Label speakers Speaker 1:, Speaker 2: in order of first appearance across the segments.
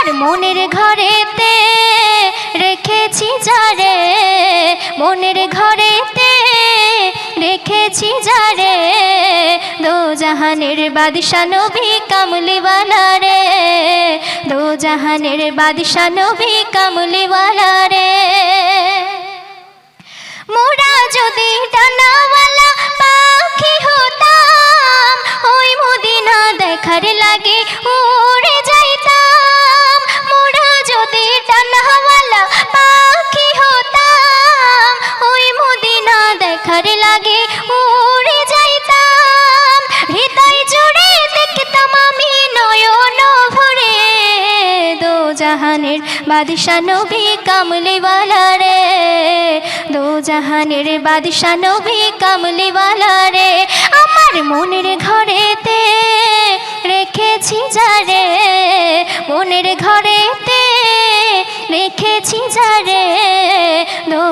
Speaker 1: আমার মনের ঘরেতে রেখেছি যারে, মনের ঘরেতে রেখেছি যারে দো জাহানের বাদশা নবী কামলিওয়ালা রে দো জাহানের বাদশা নবী কামলিওয়ালা রে। মোরা যদি ডানাওয়ালা পাখি হতাম, ওই মদিনা দেখার লাগে উড়ে দেখার লাগে উড়ে যাইতাম। হৃদয় জুড়ে দেখতাম আমি নয়ন ভরে। দো জাহানের বাদশা নবী কামলিওয়ালা রে। দো জাহানের বাদশা নবী কামলিওয়ালা রে। আমার মনের ঘরেতে রেখেছি যারে মনের ঘরেতে রেখেছি যারে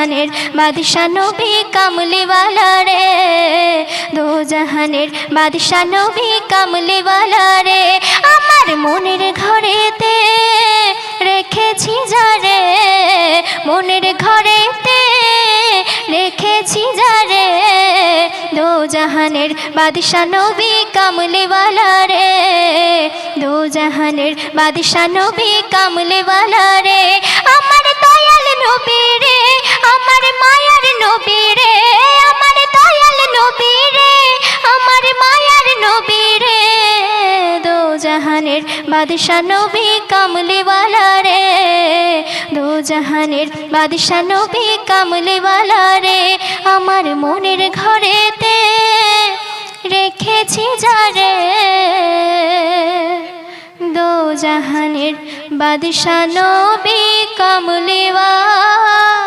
Speaker 1: জাহানের বাদশা কামলিওয়ালা রে। দো জাহানের বাদশা কামলিওয়ালা রে, আমার মনের ঘরেতে রেখেছি যারে মনের ঘরেতে রেখেছি যারে দো জাহানের বাদশা নবী রে। দো জাহানের বাদশা নবী রে, আমার দয়াল নবী রে আমার মায়ার নবী রে, আমার দয়াল নবী রে, আমার মায়ার নবী রে। দো জাহানের বাদশা নবী কামলিওয়ালা রে, দো জাহানের বাদশা নবী কামলিওয়ালা রে, আমার মনের ঘরেতে রেখেছি যারে দো জাহানের বাদশা নবী কামলিওয়ালা